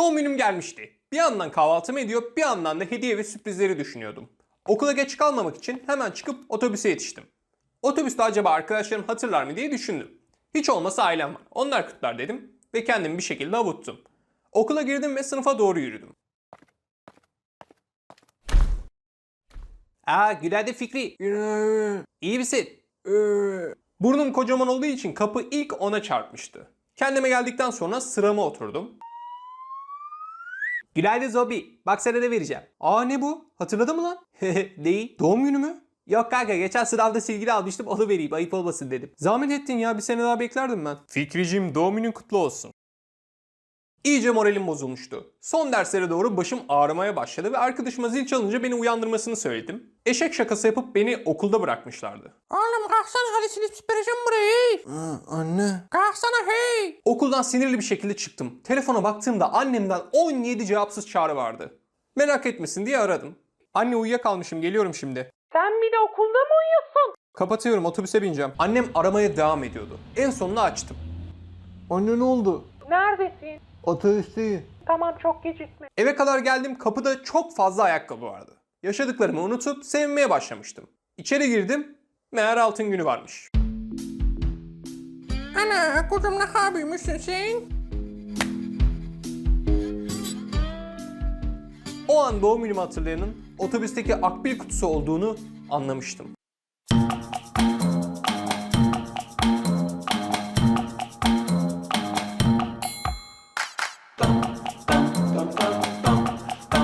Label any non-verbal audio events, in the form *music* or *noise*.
Doğum günüm gelmişti. Bir yandan kahvaltımı ediyor, bir yandan da hediye ve sürprizleri düşünüyordum. Okula geç kalmamak için hemen çıkıp otobüse yetiştim. Otobüste acaba arkadaşlarım hatırlar mı diye düşündüm. Hiç olmasa ailem var. Onlar kutlar dedim ve kendimi bir şekilde avuttum. Okula girdim ve sınıfa doğru yürüdüm. Aa günaydın Fikri. İyi misin? Burnum kocaman olduğu için kapı ilk ona çarpmıştı. Kendime geldikten sonra sırama oturdum. Günaydın Zobi. Bak sana ne vereceğim. Aa ne bu? Hatırladın mı lan? *laughs* Değil. Doğum günü mü? Yok kanka geçen sınavda silgili almıştım onu vereyim ayıp olmasın dedim. Zahmet ettin ya bir sene daha beklerdim ben. Fikricim doğum günün kutlu olsun. İyice moralim bozulmuştu. Son derslere doğru başım ağrımaya başladı ve arkadaşıma zil çalınca beni uyandırmasını söyledim. Eşek şakası yapıp beni okulda bırakmışlardı. Oğlum kalksana hadi silip süpüreceğim burayı. anne. Kalksana hey. Okuldan sinirli bir şekilde çıktım. Telefona baktığımda annemden 17 cevapsız çağrı vardı. Merak etmesin diye aradım. Anne uyuyakalmışım geliyorum şimdi. Sen bir de okulda mı uyuyorsun? Kapatıyorum otobüse bineceğim. Annem aramaya devam ediyordu. En sonunda açtım. Anne ne oldu? Neredesin? Otobüsteyim. Tamam çok gecikme. Eve kadar geldim kapıda çok fazla ayakkabı vardı. Yaşadıklarımı unutup sevmeye başlamıştım. İçeri girdim. Meğer altın günü varmış. Ana kuzum ne yapıyormuşsun sen? O an doğum günümü hatırlayanın otobüsteki akbil kutusu olduğunu anlamıştım.